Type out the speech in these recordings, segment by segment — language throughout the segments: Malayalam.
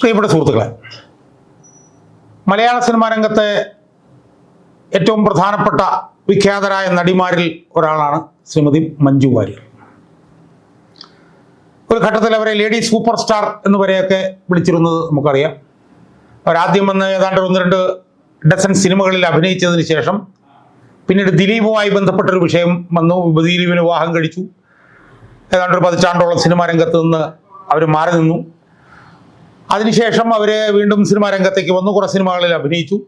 പ്രിയപ്പെട്ട സുഹൃത്തുക്കളെ മലയാള സിനിമാ രംഗത്തെ ഏറ്റവും പ്രധാനപ്പെട്ട വിഖ്യാതരായ നടിമാരിൽ ഒരാളാണ് ശ്രീമതി മഞ്ജു വാര്യർ. ഒരു ഘട്ടത്തിൽ അവരെ ലേഡി സൂപ്പർ സ്റ്റാർ എന്ന് വരെയൊക്കെ വിളിച്ചിരുന്നത് നമുക്കറിയാം. അവരാദ്യം വന്ന് ഏതാണ്ട് ഒന്ന് രണ്ട് ഡസൻ സിനിമകളിൽ അഭിനയിച്ചതിന് ശേഷം പിന്നീട് ദിലീപുമായി ബന്ധപ്പെട്ടൊരു വിഷയം വന്നു. ദിലീപിന് വിവാഹം കഴിച്ചു. ഏതാണ്ട് ഒരു പതിറ്റാണ്ടോളം സിനിമാ രംഗത്ത് നിന്ന് അവർ മാറി നിന്നു. അതിനുശേഷം അവർ വീണ്ടും സിനിമാ രംഗത്തേക്ക് വന്നു. കുറേ സിനിമകളിൽ അഭിനയിച്ചു.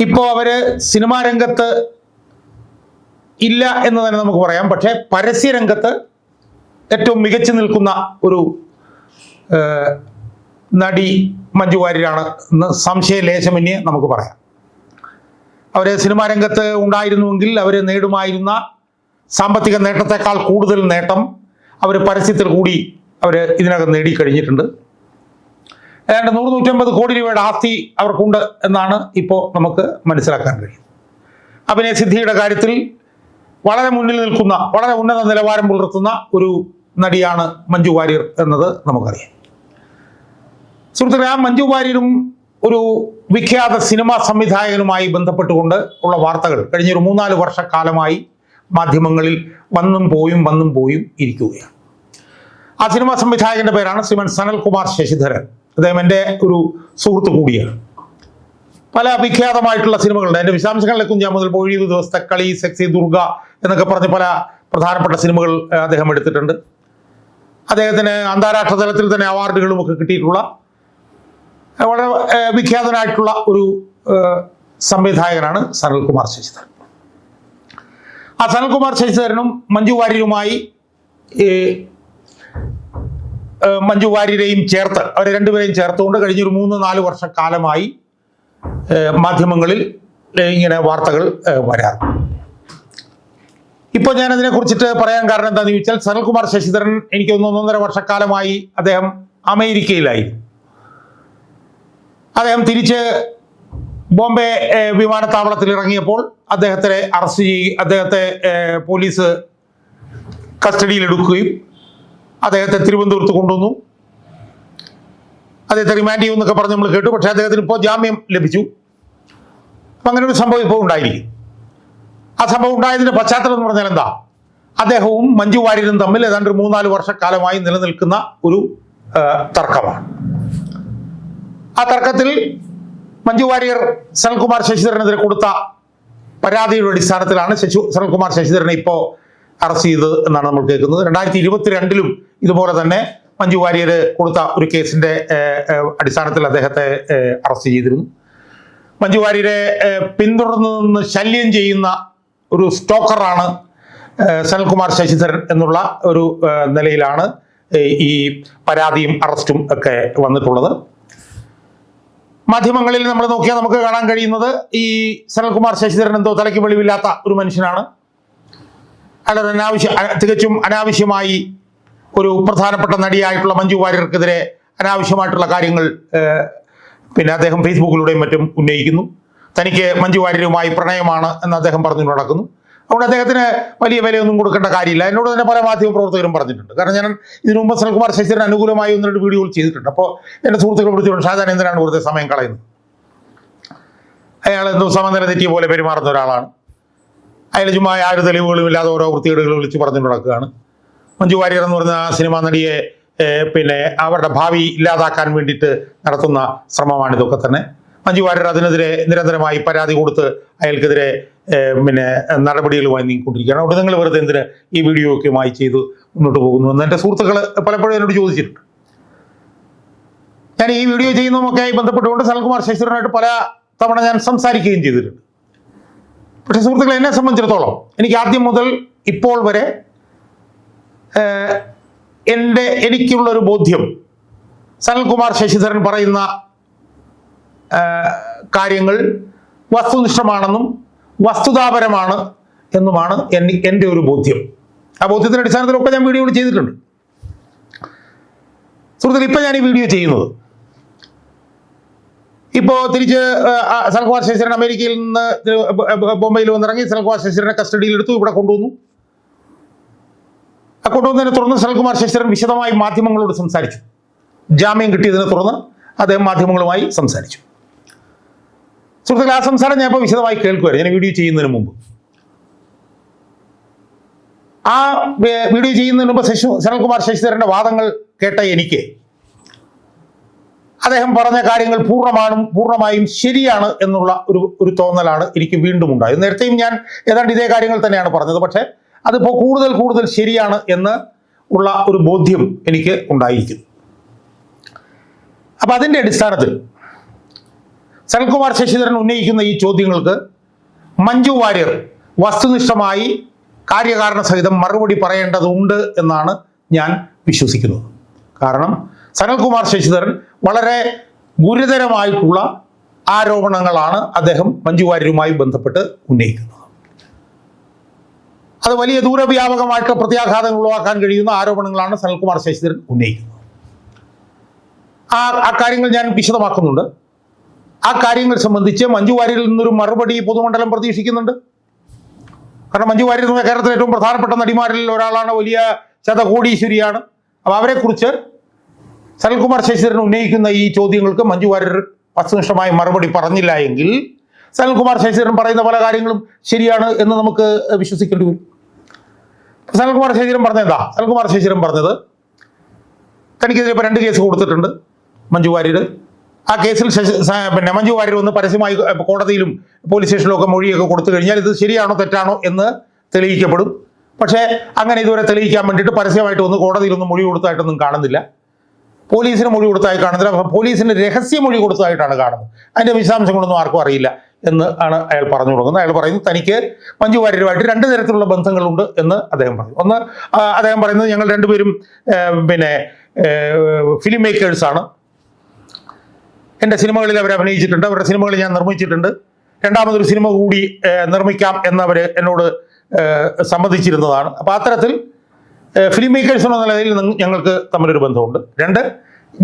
ഇപ്പോൾ അവർ സിനിമാ രംഗത്ത് ഇല്ല എന്ന് തന്നെ നമുക്ക് പറയാം. പക്ഷേ പരസ്യരംഗത്ത് ഏറ്റവും മികച്ചു നിൽക്കുന്ന ഒരു നടി മഞ്ജു വാര്യരാണ് എന്ന് സംശയലേശമന്യേ നമുക്ക് പറയാം. അവർ സിനിമാ രംഗത്ത് ഉണ്ടായിരുന്നുവെങ്കിൽ അവർ നേടുമായിരുന്ന സാമ്പത്തിക നേട്ടത്തെക്കാൾ കൂടുതൽ നേട്ടം അവർ പരസ്യത്തിൽ കൂടി അവർ ഇതിനകം നേടിക്കഴിഞ്ഞിട്ടുണ്ട്. ഏതാണ്ട് നൂറ് നൂറ്റമ്പത് കോടി രൂപയുടെ ആസ്തി അവർക്കുണ്ട് എന്നാണ് ഇപ്പോൾ നമുക്ക് മനസ്സിലാക്കാൻ കഴിയും അഭിനയ സിദ്ധിയുടെ കാര്യത്തിൽ വളരെ മുന്നിൽ നിൽക്കുന്ന വളരെ ഉന്നത നിലവാരം പുലർത്തുന്ന ഒരു നടിയാണ് മഞ്ജു വാര്യർ എന്നത് നമുക്കറിയാം. സുഹൃത്തുക്കളെ ആ മഞ്ജു വാര്യരും ഒരു വിഖ്യാത സിനിമാ സംവിധായകനുമായി ബന്ധപ്പെട്ടുകൊണ്ട് ഉള്ള വാർത്തകൾ കഴിഞ്ഞൊരു മൂന്നാൽ വർഷക്കാലമായി മാധ്യമങ്ങളിൽ വന്നും പോയും വന്നും പോയും ഇരിക്കുകയാണ്. ആ സിനിമാ സംവിധായകന്റെ പേരാണ് ശ്രീമൻ സനൽകുമാർ ശശിധരൻ. അദ്ദേഹം എന്റെ ഒരു സുഹൃത്ത് കൂടിയാണ്. പല വിഖ്യാതമായിട്ടുള്ള സിനിമകളുണ്ട്. എന്റെ വിശദാംശങ്ങളിലെ ഞാൻ മുതൽ പൊഴിയത് ദിവസത്തെ കളി സെക്സി ദുർഗ എന്നൊക്കെ പറഞ്ഞ് പല പ്രധാനപ്പെട്ട സിനിമകൾ അദ്ദേഹം എടുത്തിട്ടുണ്ട്. അദ്ദേഹത്തിന് അന്താരാഷ്ട്ര തലത്തിൽ തന്നെ അവാർഡുകളും ഒക്കെ കിട്ടിയിട്ടുള്ള വളരെ വിഖ്യാതനായിട്ടുള്ള ഒരു സംവിധായകനാണ് സനൽകുമാർ ശശിധരൻ. ആ സനൽകുമാർ ശശിധരനും മഞ്ജു വാര്യരുമായി മഞ്ജു വാര്യരെയും ചേർത്ത് അവരെ രണ്ടുപേരെയും ചേർത്തുകൊണ്ട് കഴിഞ്ഞൊരു മൂന്ന് നാല് വർഷക്കാലമായി കാലമായി മാധ്യമങ്ങളിൽ ഇങ്ങനെ വാർത്തകൾ വരാറ്. ഇപ്പോൾ ഞാൻ അതിനെ കുറിച്ചിട്ട് പറയാൻ കാരണം എന്താണെന്ന് ചോദിച്ചാൽ സനൽകുമാർ ശശിധരൻ എനിക്ക് ഒന്ന് ഒന്നൊന്നര വർഷക്കാലമായി അദ്ദേഹം അമേരിക്കയിലായി. അദ്ദേഹം തിരിച്ച് ബോംബെ വിമാനത്താവളത്തിൽ ഇറങ്ങിയപ്പോൾ അദ്ദേഹത്തെ അറസ്റ്റ് ചെയ്യുകയും അദ്ദേഹത്തെ പോലീസ് കസ്റ്റഡിയിൽ കസ്റ്റഡിയിലെടുക്കുകയും അദ്ദേഹത്തെ തിരുവനന്തപുരത്ത് കൊണ്ടുവന്നു. അദ്ദേഹത്തെ റിമാൻഡ് ചെയ്യുമെന്നൊക്കെ പറഞ്ഞ് നമ്മൾ കേട്ടു. പക്ഷേ അദ്ദേഹത്തിന് ഇപ്പോൾ ജാമ്യം ലഭിച്ചു. അപ്പം അങ്ങനെ ഒരു സംഭവം ഇപ്പോൾ ഉണ്ടായിരിക്കും. ആ സംഭവം ഉണ്ടായതിന്റെ പശ്ചാത്തലം എന്ന് പറഞ്ഞാൽ എന്താ? അദ്ദേഹവും മഞ്ജു വാര്യരും തമ്മിൽ ഏതാണ്ട് ഒരു മൂന്നാൽ വർഷക്കാലമായി നിലനിൽക്കുന്ന ഒരു തർക്കമാണ്. ആ തർക്കത്തിൽ മഞ്ജു വാര്യർ സനൽകുമാർ ശശിധരനെതിരെ കൊടുത്ത പരാതിയുടെ അടിസ്ഥാനത്തിലാണ് ശശി സനൽകുമാർ ശശിധരനെ ഇപ്പോൾ അറസ്റ്റ് ചെയ്തത് എന്നാണ് നമ്മൾ കേൾക്കുന്നത്. രണ്ടായിരത്തി ഇരുപത്തിരണ്ടിലും ഇതുപോലെ തന്നെ മഞ്ജു വാര്യർ കൊടുത്ത ഒരു കേസിന്റെ അടിസ്ഥാനത്തിൽ അദ്ദേഹത്തെ അറസ്റ്റ് ചെയ്തിരുന്നു. മഞ്ജു വാര്യരെ പിന്തുടർന്ന് നിന്ന് ശല്യം ചെയ്യുന്ന ഒരു സ്റ്റോക്കറാണ് സനൽകുമാർ ശശിധരൻ എന്നുള്ള ഒരു നിലയിലാണ് ഈ പരാതിയും അറസ്റ്റും ഒക്കെ വന്നിട്ടുള്ളത്. മാധ്യമങ്ങളിൽ നമ്മൾ നോക്കിയാൽ നമുക്ക് കാണാൻ കഴിയുന്നത് ഈ സനൽകുമാർ ശശിധരൻ എന്തോ തലയ്ക്ക് വെളിവില്ലാത്ത ഒരു മനുഷ്യനാണ്. അയാൾ അനാവശ്യ തികച്ചും അനാവശ്യമായി ഒരു പ്രധാനപ്പെട്ട നടിയായിട്ടുള്ള മഞ്ജു വാര്യർക്കെതിരെ അനാവശ്യമായിട്ടുള്ള കാര്യങ്ങൾ പിന്നെ അദ്ദേഹം ഫേസ്ബുക്കിലൂടെയും മറ്റും ഉന്നയിക്കുന്നു. തനിക്ക് മഞ്ജു വാര്യരുമായി പ്രണയമാണ് എന്ന് അദ്ദേഹം പറഞ്ഞു നടക്കുന്നു. അതുകൊണ്ട് അദ്ദേഹത്തിന് വലിയ വിലയൊന്നും കൊടുക്കേണ്ട കാര്യമില്ല. എന്നോട് തന്നെ പല മാധ്യമ പ്രവർത്തകരും പറഞ്ഞിട്ടുണ്ട്. കാരണം ഞാൻ ഇതിനു മുമ്പ് സുനിൽകുമാർ ശശിധരൻ അനുകൂലമായി ഒന്ന് രണ്ട് വീഡിയോകൾ ചെയ്തിട്ടുണ്ട്. അപ്പോൾ എന്റെ സുഹൃത്തുക്കൾ വിളിച്ചിട്ടുണ്ട് ഷാജാൻ എന്തിനാണ് വെറുതെ സമയം കളയുന്നത്? അയാൾ എന്തോ സമനില തെറ്റിയ പോലെ പെരുമാറുന്ന ഒരാളാണ്. അയാൾ ചുമ്മാ ആര് തെളിവുകളും ഇല്ലാതെ ഓരോ വൃത്തികേടുകൾ വിളിച്ച് പറഞ്ഞു നടക്കുകയാണ്. മഞ്ജു വാര്യർ എന്ന് പറഞ്ഞ സിനിമാ നടിയെ പിന്നെ അവരുടെ ഭാവി ഇല്ലാതാക്കാൻ വേണ്ടിയിട്ട് നടത്തുന്ന ശ്രമമാണ് ഇതൊക്കെ തന്നെ. മഞ്ജു വാര്യർ അതിനെതിരെ നിരന്തരമായി പരാതി കൊടുത്ത് അയാൾക്കെതിരെ പിന്നെ നടപടികളുമായി നീങ്ങിക്കൊണ്ടിരിക്കുകയാണ്. അവിടെ നിങ്ങൾ വെറുതെ എന്തിന് ഈ വീഡിയോ ഒക്കെ ഒക്കെയുമായി ചെയ്ത് മുന്നോട്ട് പോകുന്നു എന്ന് എന്റെ സുഹൃത്തുക്കൾ പലപ്പോഴും എന്നോട് ചോദിച്ചിട്ടുണ്ട്. ഞാൻ ഈ വീഡിയോ ചെയ്യുന്നതുമൊക്കെയായി ബന്ധപ്പെട്ടുകൊണ്ട് സനൽകുമാർ ശശിധരനായിട്ട് പല തവണ ഞാൻ സംസാരിക്കുകയും ചെയ്തിട്ടുണ്ട്. പക്ഷെ സുഹൃത്തുക്കളെ എന്നെ സംബന്ധിച്ചിടത്തോളം എനിക്ക് ആദ്യം മുതൽ ഇപ്പോൾ വരെ എന്റെ എനിക്കുള്ള ഒരു ബോധ്യം സനൽകുമാർ ശശിധരൻ പറയുന്ന കാര്യങ്ങൾ വസ്തുനിഷ്ഠമാണെന്നും വസ്തുതാപരമാണ് എന്നുമാണ് എന്നെ എന്റെ ഒരു ബോധ്യം. ആ ബോധ്യത്തിന്റെ അടിസ്ഥാനത്തിലൊക്കെ ഞാൻ വീഡിയോകൾ ചെയ്തിട്ടുണ്ട്. സുഹൃത്തുക്കൾ ഇപ്പം ഞാൻ ഈ വീഡിയോ ചെയ്യുന്നത് ഇപ്പോൾ തിരിച്ച് സൽകുമാർ ശശീരൻ അമേരിക്കയിൽ നിന്ന് ബോംബെയിൽ വന്നിറങ്ങി സനൽകുമാർ ശശിധരനെ കസ്റ്റഡിയിലെടുത്തു ഇവിടെ കൊണ്ടുവന്നു. ആ കൊണ്ടുവന്നതിനെ തുടർന്ന് സൽകുമാർ ശശിധരൻ വിശദമായി മാധ്യമങ്ങളോട് സംസാരിച്ചു. ജാമ്യം കിട്ടിയതിനെ തുടർന്ന് അദ്ദേഹം മാധ്യമങ്ങളുമായി സംസാരിച്ചു. സുഹൃത്തുക്കളെ ആ സംസാരം ഞാൻ ഇപ്പോൾ വിശദമായി കേൾക്കുമായിരുന്നു ഞാൻ വീഡിയോ ചെയ്യുന്നതിന് മുമ്പ്. ആ വീഡിയോ ചെയ്യുന്നതിന് മുമ്പ് ശശി സനൽകുമാർ ശശിധരന്റെ വാദങ്ങൾ കേട്ട എനിക്ക് അദ്ദേഹം പറഞ്ഞ കാര്യങ്ങൾ പൂർണമാണും പൂർണമായും ശരിയാണ് എന്നുള്ള ഒരു ഒരു തോന്നലാണ് എനിക്ക് വീണ്ടും ഉണ്ടായത്. നേരത്തെയും ഞാൻ ഏതാണ്ട് ഇതേ കാര്യങ്ങൾ തന്നെയാണ് പറഞ്ഞത്. പക്ഷേ അതിപ്പോൾ കൂടുതൽ കൂടുതൽ ശരിയാണ് എന്ന് ഉള്ള ഒരു ബോധ്യം എനിക്ക് ഉണ്ടായിരിക്കുന്നു. അപ്പം അതിന്റെ അടിസ്ഥാനത്തിൽ സനൽകുമാർ ശശിധരൻ ഉന്നയിക്കുന്ന ഈ ചോദ്യങ്ങൾക്ക് മഞ്ജു വാര്യർ വസ്തുനിഷ്ഠമായി കാര്യകാരണ സഹിതം മറുപടി പറയേണ്ടതുണ്ട് എന്നാണ് ഞാൻ വിശ്വസിക്കുന്നത്. കാരണം സനൽകുമാർ ശശിധരൻ വളരെ ഗുരുതരമായിട്ടുള്ള ആരോപണങ്ങളാണ് അദ്ദേഹം മഞ്ജു വാര്യരുമായി ബന്ധപ്പെട്ട് ഉന്നയിക്കുന്നത്. അത് വലിയ ദൂരവ്യാപകമായിട്ട് പ്രത്യാഘാതങ്ങൾ ഉളവാക്കാൻ കഴിയുന്ന ആരോപണങ്ങളാണ് സനൽകുമാർ ശശിധരൻ ഉന്നയിക്കുന്നത്. ആ ആ കാര്യങ്ങൾ ഞാൻ വിശദമാക്കുന്നുണ്ട്. ആ കാര്യങ്ങൾ സംബന്ധിച്ച് മഞ്ജു വാര്യരിൽ നിന്നൊരു മറുപടി പൊതുമണ്ഡലം പ്രതീക്ഷിക്കുന്നുണ്ട്. കാരണം മഞ്ജു വാര്യർ കേരളത്തിലെ ഏറ്റവും പ്രധാനപ്പെട്ട നടിമാരിൽ ഒരാളാണ് വലിയ ശതകോടീശ്വരിയാണ്. അപ്പോൾ അവരെക്കുറിച്ച് സനൽകുമാർ ശശിധരൻ ഉന്നയിക്കുന്ന ഈ ചോദ്യങ്ങൾക്ക് മഞ്ജു വാര്യർ വസ്തുനിഷ്ഠമായ മറുപടി പറഞ്ഞില്ല എങ്കിൽ സനൽകുമാർ ശശിധരൻ പറയുന്ന പല കാര്യങ്ങളും ശരിയാണ് എന്ന് നമുക്ക് വിശ്വസിക്കേണ്ടി വരും. സനൽകുമാർ ശശിധരൻ പറഞ്ഞത് എന്താ? സനൽകുമാർ ശശിധരൻ പറഞ്ഞത് തനിക്കെതിരെ ഇപ്പോൾ രണ്ട് കേസ് കൊടുത്തിട്ടുണ്ട് മഞ്ജു വാര്യർ ആ കേസിൽ പിന്നെ മഞ്ജു വാര്യർ ഒന്ന് പരസ്യമായി കോടതിയിലും പോലീസ് സ്റ്റേഷനിലും ഒക്കെ മൊഴിയൊക്കെ കൊടുത്തു കഴിഞ്ഞാൽ ഇത് ശരിയാണോ തെറ്റാണോ എന്ന് തെളിയിക്കപ്പെടും. പക്ഷേ അങ്ങനെ ഇതുവരെ തെളിയിക്കാൻ വേണ്ടിയിട്ട് പരസ്യമായിട്ട് ഒന്ന് കോടതിയിലൊന്നും മൊഴി കൊടുത്തായിട്ടൊന്നും കാണുന്നില്ല. പോലീസിന് മൊഴി കൊടുത്തായി കാണുന്നില്ല പോലീസിന് രഹസ്യ മൊഴി കൊടുത്തതായിട്ടാണ് കാണുന്നത്. അതിന്റെ വിശദാംശങ്ങളൊന്നും ആർക്കും അറിയില്ല എന്ന് ആണ് അയാൾ പറഞ്ഞു കൊടുക്കുന്നത്. അയാൾ പറയുന്നത് തനിക്ക് മഞ്ജു വാര്യരുമായിട്ട് രണ്ട് തരത്തിലുള്ള ബന്ധങ്ങളുണ്ട് എന്ന് അദ്ദേഹം പറഞ്ഞു. ഒന്ന് അദ്ദേഹം പറയുന്നത് ഞങ്ങൾ രണ്ടുപേരും പിന്നെ ഫിലിം മേക്കേഴ്സാണ് എന്റെ സിനിമകളിൽ അവർ അഭിനയിച്ചിട്ടുണ്ട്. അവരുടെ സിനിമകൾ ഞാൻ നിർമ്മിച്ചിട്ടുണ്ട്. രണ്ടാമതൊരു സിനിമ കൂടി നിർമ്മിക്കാം എന്നവർ എന്നോട് സമ്മതിച്ചിരുന്നതാണ്. അപ്പോൾ അത്തരത്തിൽ ഫിലിം മേക്കേഴ്സ് എന്ന നിലയിൽ ഞങ്ങൾക്ക് തമ്മിലൊരു ബന്ധമുണ്ട്. രണ്ട്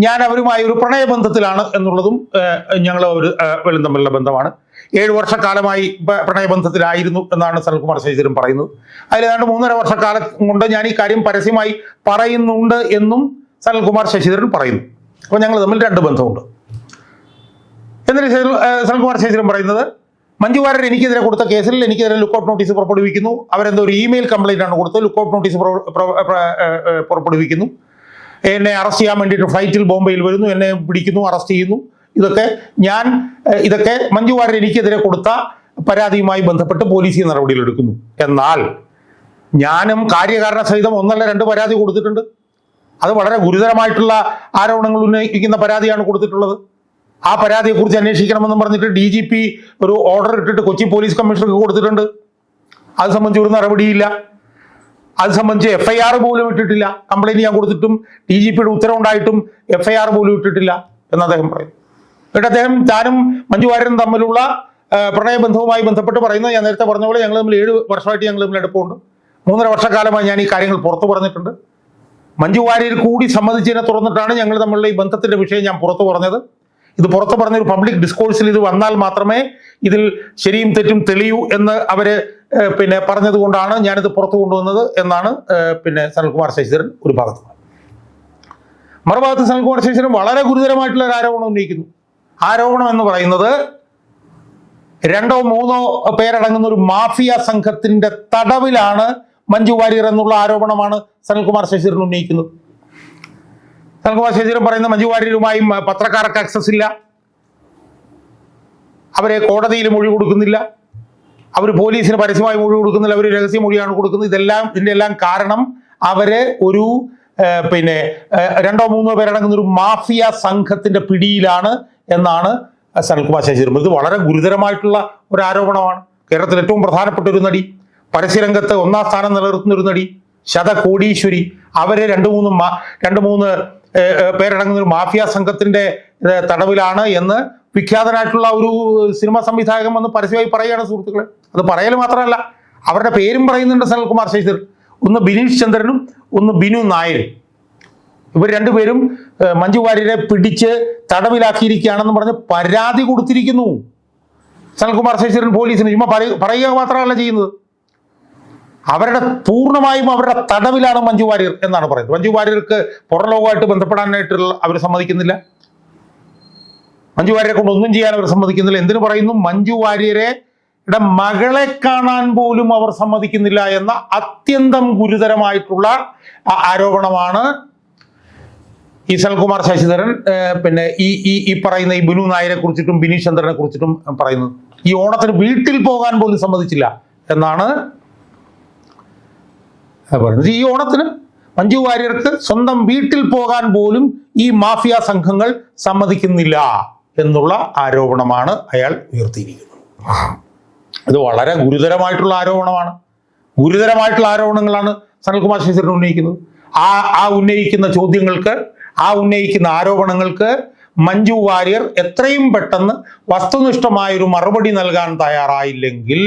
ഞാൻ അവരുമായി ഒരു പ്രണയബന്ധത്തിലാണ് എന്നുള്ളതും ഞങ്ങൾ ഒരു വെളും തമ്മിലുള്ള ബന്ധമാണ്. ഏഴ് വർഷക്കാലമായി പ്രണയബന്ധത്തിലായിരുന്നു എന്നാണ് സനൽകുമാർ ശശിധരൻ പറയുന്നത്. അതിലേതാണ്ട് മൂന്നര വർഷക്കാലം കൊണ്ട് ഞാൻ ഈ കാര്യം പരസ്യമായി പറയുന്നുണ്ട് എന്നും സനൽകുമാർ ശശിധരൻ പറയുന്നു. അപ്പോൾ ഞങ്ങൾ തമ്മിൽ രണ്ട് ബന്ധമുണ്ട്. എന്നിട്ട് സനൽകുമാർ ശശിധരൻ പറയുന്നത്? മഞ്ജു വാര്യർ എനിക്കെതിരെ കൊടുത്ത കേസിൽ എനിക്കെതിരെ ലുക്കൗട്ട് നോട്ടീസ് പുറപ്പെടുവിക്കുന്നു. അവരെന്തോ ഒരു ഇമെയിൽ കംപ്ലൈന്റ് ആണ് കൊടുത്തത്. ലുക്കൗട്ട് നോട്ടീസ് പുറപ്പെടുവിക്കുന്നു. എന്നെ അറസ്റ്റ് ചെയ്യാൻ വേണ്ടിയിട്ട് ഫ്ലൈറ്റിൽ ബോംബെയിൽ വരുന്നു. എന്നെ പിടിക്കുന്നു അറസ്റ്റ് ചെയ്യുന്നു. ഇതൊക്കെ ഞാൻ ഇതൊക്കെ മഞ്ജു വാര്യർ എനിക്കെതിരെ കൊടുത്ത പരാതിയുമായി ബന്ധപ്പെട്ട് പോലീസ് ഈ നടപടികളെടുക്കുന്നു എന്നാൽ ഞാനും കാര്യകാരണ സഹിതം ഒന്നല്ല രണ്ട് പരാതി കൊടുത്തിട്ടുണ്ട്. അത് വളരെ ഗുരുതരമായിട്ടുള്ള ആരോപണങ്ങൾ ഉന്നയിക്കുന്ന പരാതിയാണ് കൊടുത്തിട്ടുള്ളത്. ആ പരാതിയെക്കുറിച്ച് അന്വേഷിക്കണമെന്നും പറഞ്ഞിട്ട് ഡി ജി പി ഒരു ഓർഡർ ഇട്ടിട്ട് കൊച്ചി പോലീസ് കമ്മീഷണർക്ക് കൊടുത്തിട്ടുണ്ട്. അത് സംബന്ധിച്ച് ഒരു നടപടിയില്ല. അത് സംബന്ധിച്ച് എഫ്ഐആർ പോലും ഇട്ടിട്ടില്ല. കംപ്ലൈന്റ് ഞാൻ കൊടുത്തിട്ടും ഡി ജി പിയുടെ ഉത്തരവുണ്ടായിട്ടും എഫ് ഐ ആർ പോലും ഇട്ടിട്ടില്ല എന്ന് അദ്ദേഹം പറയും എന്നിട്ട് അദ്ദേഹം താനും മഞ്ജു വാര്യനും തമ്മിലുള്ള പ്രണയബന്ധവുമായി ബന്ധപ്പെട്ട് പറയുന്നത് ഞാൻ നേരത്തെ പറഞ്ഞ പോലെ ഞങ്ങൾ തമ്മിൽ ഏഴ് വർഷമായിട്ട് ഞങ്ങൾ തമ്മിൽ അടുപ്പമുണ്ട്. മൂന്നര വർഷക്കാലമായി ഞാൻ ഈ കാര്യങ്ങൾ പുറത്തു പറഞ്ഞിട്ടുണ്ട്. മഞ്ജു കൂടി സമ്മതിച്ചതിനെ തുറന്നിട്ടാണ് ഞങ്ങൾ തമ്മിലുള്ള ഈ ബന്ധത്തിന്റെ വിഷയം ഞാൻ പുറത്തു പറഞ്ഞത്. ഇത് പുറത്ത് പറഞ്ഞൊരു പബ്ലിക് ഡിസ്കോഴ്സിൽ ഇത് വന്നാൽ മാത്രമേ ഇതിൽ ശരിയും തെറ്റും തെളിയൂ എന്ന് അവർ പിന്നെ പറഞ്ഞത് കൊണ്ടാണ് ഞാനിത് പുറത്തു കൊണ്ടുവന്നത് എന്നാണ് പിന്നെ സനൽകുമാർ ശശിധരൻ ഒരു ഭാഗത്ത്. മറുഭാഗത്ത് സനൽകുമാർ ശശിധരൻ വളരെ ഗുരുതരമായിട്ടുള്ള ഒരു ആരോപണം ഉന്നയിക്കുന്നു ആരോപണം എന്ന് പറയുന്നത് രണ്ടോ മൂന്നോ പേരടങ്ങുന്ന ഒരു മാഫിയ സംഘത്തിന്റെ തടവിലാണ് മഞ്ജു വാര്യർ എന്നുള്ള ആരോപണമാണ് സനൽകുമാർ ശശിധരൻ ഉന്നയിക്കുന്നത് ശശിധരൻ പറയുന്ന മഞ്ജു വാര്യരുമായും പത്രക്കാർക്ക് ആക്സസ് ഇല്ല. അവരെ കോടതിയിൽ മൊഴി കൊടുക്കുന്നില്ല. അവർ പോലീസിന് പരസ്യമായി മൊഴി കൊടുക്കുന്നില്ല. അവർ രഹസ്യ മൊഴിയാണ് കൊടുക്കുന്നത്. ഇതെല്ലാം ഇതിന്റെ എല്ലാം കാരണം അവരെ ഒരു പിന്നെ രണ്ടോ മൂന്നോ പേരടങ്ങുന്ന ഒരു മാഫിയ സംഘത്തിന്റെ പിടിയിലാണ് എന്നാണ് സനൽകുമാർ ശശിധരൻ ഇത് വളരെ ഗുരുതരമായിട്ടുള്ള ഒരു ആരോപണമാണ്. കേരളത്തിൽ ഏറ്റവും പ്രധാനപ്പെട്ട ഒരു നടി പരസ്യരംഗത്ത് ഒന്നാം സ്ഥാനം നിലനിർത്തുന്ന ഒരു നടി ശതകോടീശ്വരി. അവരെ രണ്ട് മൂന്ന് രണ്ട് മൂന്ന് പേരടങ്ങുന്ന ഒരു മാഫിയ സംഘത്തിന്റെ തടവിലാണ് എന്ന് വിഖ്യാതനായിട്ടുള്ള ഒരു സിനിമാ സംവിധായകൻ വന്ന് പരസ്യമായി പറയുകയാണ് സുഹൃത്തുക്കളെ. അത് പറയൽ മാത്രമല്ല അവരുടെ പേരും പറയുന്നുണ്ട് സനൽകുമാർ ശശിധർ ഒന്ന് ബിനീഷ് ചന്ദ്രനും ഒന്ന് ബിനു നായരും. ഇവർ രണ്ടുപേരും മഞ്ജു വാര്യരെ പിടിച്ച് തടവിലാക്കിയിരിക്കുകയാണെന്ന് പറഞ്ഞ് പരാതി കൊടുത്തിരിക്കുന്നു. സനൽകുമാർ ശശിധരൻ പോലീസിന് ചുമ്മാ പറയ- പറയുക മാത്രമല്ല ചെയ്യുന്നത്. അവരുടെ പൂർണമായും അവരുടെ തടവിലാണ് മഞ്ജു വാര്യർ എന്നാണ് പറയുന്നത്. മഞ്ജു വാര്യർക്ക് പുറലോകമായിട്ട് ബന്ധപ്പെടാനായിട്ടുള്ള അവർ സമ്മതിക്കുന്നില്ല. മഞ്ജു വാര്യരെ കൊണ്ട് ഒന്നും ചെയ്യാൻ അവർ സമ്മതിക്കുന്നില്ല. എന്തിനു പറയുന്നു? മഞ്ജു വാര്യരെ മകളെ കാണാൻ പോലും അവർ സമ്മതിക്കുന്നില്ല എന്ന അത്യന്തം ഗുരുതരമായിട്ടുള്ള ആരോപണമാണ് ഈ സൽകുമാർ ശശിധരൻ പിന്നെ ഈ ഈ ഈ പറയുന്ന ഈ ബിനു നായരെ കുറിച്ചിട്ടും ബിനീഷ് ചന്ദ്രനെ കുറിച്ചിട്ടും പറയുന്നത്. ഈ ഓണത്തിന് വീട്ടിൽ പോകാൻ പോലും സമ്മതിച്ചില്ല എന്നാണ് പറയുന്നത്. ഈ ഓണത്തിന് മഞ്ജു വാര്യർക്ക് സ്വന്തം വീട്ടിൽ പോകാൻ പോലും ഈ മാഫിയ സംഘങ്ങൾ സമ്മതിക്കുന്നില്ല എന്നുള്ള ആരോപണമാണ് അയാൾ ഉയർത്തിയിരിക്കുന്നത്. ഇത് വളരെ ഗുരുതരമായിട്ടുള്ള ആരോപണമാണ്. ഗുരുതരമായിട്ടുള്ള ആരോപണങ്ങളാണ് സനൽകുമാർ ശശീരൻ ഉന്നയിക്കുന്നത്. ആ ആ ഉന്നയിക്കുന്ന ചോദ്യങ്ങൾക്ക് ആ ഉന്നയിക്കുന്ന ആരോപണങ്ങൾക്ക് മഞ്ജു വാര്യർ എത്രയും പെട്ടെന്ന് വസ്തുനിഷ്ഠമായൊരു മറുപടി നൽകാൻ തയ്യാറായില്ലെങ്കിൽ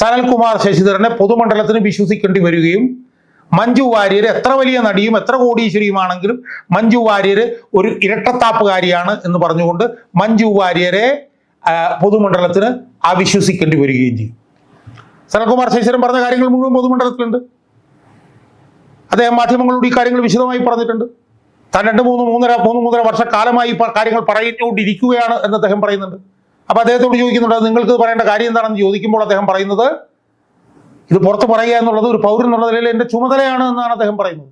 സനൽകുമാർ ശശിധരനെ പൊതുമണ്ഡലത്തിന് വിശ്വസിക്കേണ്ടി വരികയും മഞ്ജു വാര്യർ എത്ര വലിയ നടിയും എത്ര കോടീശ്വരിയുമാണെങ്കിലും മഞ്ജു വാര്യർ ഒരു ഇരട്ടത്താപ്പുകാരിയാണ് എന്ന് പറഞ്ഞുകൊണ്ട് മഞ്ജു വാര്യരെ പൊതുമണ്ഡലത്തിന് അവിശ്വസിക്കേണ്ടി വരികയും ചെയ്യും. സനൽകുമാർ ശശിധരൻ പറഞ്ഞ കാര്യങ്ങൾ മുഴുവൻ പൊതുമണ്ഡലത്തിലുണ്ട്. അദ്ദേഹം മാധ്യമങ്ങളോട് ഈ കാര്യങ്ങൾ വിശദമായി പറഞ്ഞിട്ടുണ്ട്. താൻ രണ്ട് മൂന്ന് മൂന്നര മൂന്ന് മൂന്നര വർഷക്കാലമായി കാര്യങ്ങൾ പറഞ്ഞുകൊണ്ടിരിക്കുകയാണ് എന്ന് അദ്ദേഹം പറയുന്നുണ്ട്. അപ്പൊ അദ്ദേഹത്തോട് ചോദിക്കുന്നുണ്ട് നിങ്ങൾക്ക് പറയേണ്ട കാര്യം എന്താണെന്ന് ചോദിക്കുമ്പോൾ അദ്ദേഹം പറയുന്നത് ഇത് പുറത്ത് പറയുക എന്നുള്ളത് ഒരു പൗരൻ എന്നുള്ള നിലയിൽ എന്റെ ചുമതലയാണ് എന്നാണ് അദ്ദേഹം പറയുന്നത്.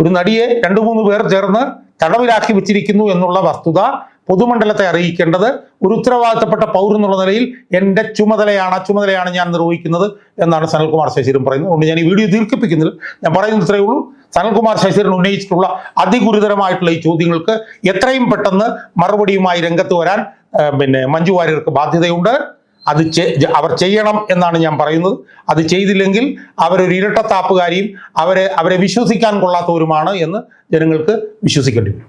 ഒരു നടിയെ രണ്ടു മൂന്ന് പേർ ചേർന്ന് തടവിലാക്കി വെച്ചിരിക്കുന്നു എന്നുള്ള വസ്തുത പൊതുമണ്ഡലത്തെ അറിയിക്കേണ്ടത് ഒരു ഉത്തരവാദിത്തപ്പെട്ട പൗരൻ എന്നുള്ള നിലയിൽ എന്റെ ചുമതലയാണ് ചുമതലയാണ് ഞാൻ നിർവഹിക്കുന്നത് എന്നാണ് സനൽകുമാർ ശശീരം പറയുന്നത്. അതുകൊണ്ട് ഞാൻ ഈ വീഡിയോ ദീർഘിപ്പിക്കുന്നില്ല. ഞാൻ പറയുന്നത് ഇത്രയേ ഉള്ളൂ. സനൽകുമാർ ശശീരൻ ഉന്നയിച്ചിട്ടുള്ള അതിഗുരുതരമായിട്ടുള്ള ഈ ചോദ്യങ്ങൾക്ക് എത്രയും പെട്ടെന്ന് മറുപടിയുമായി രംഗത്ത് വരാൻ പിന്നെ മഞ്ജു വാര്യർക്ക് ബാധ്യതയുണ്ട്. അത് അവർ ചെയ്യണം എന്നാണ് ഞാൻ പറയുന്നത്. അത് ചെയ്തില്ലെങ്കിൽ അവരൊരു ഇരട്ടത്താപ്പുകാരിയും അവരെ അവരെ വിശ്വസിക്കാൻ കൊള്ളാത്തവരുമാണ് എന്ന് ജനങ്ങൾക്ക് വിശ്വസിക്കേണ്ടി വരും.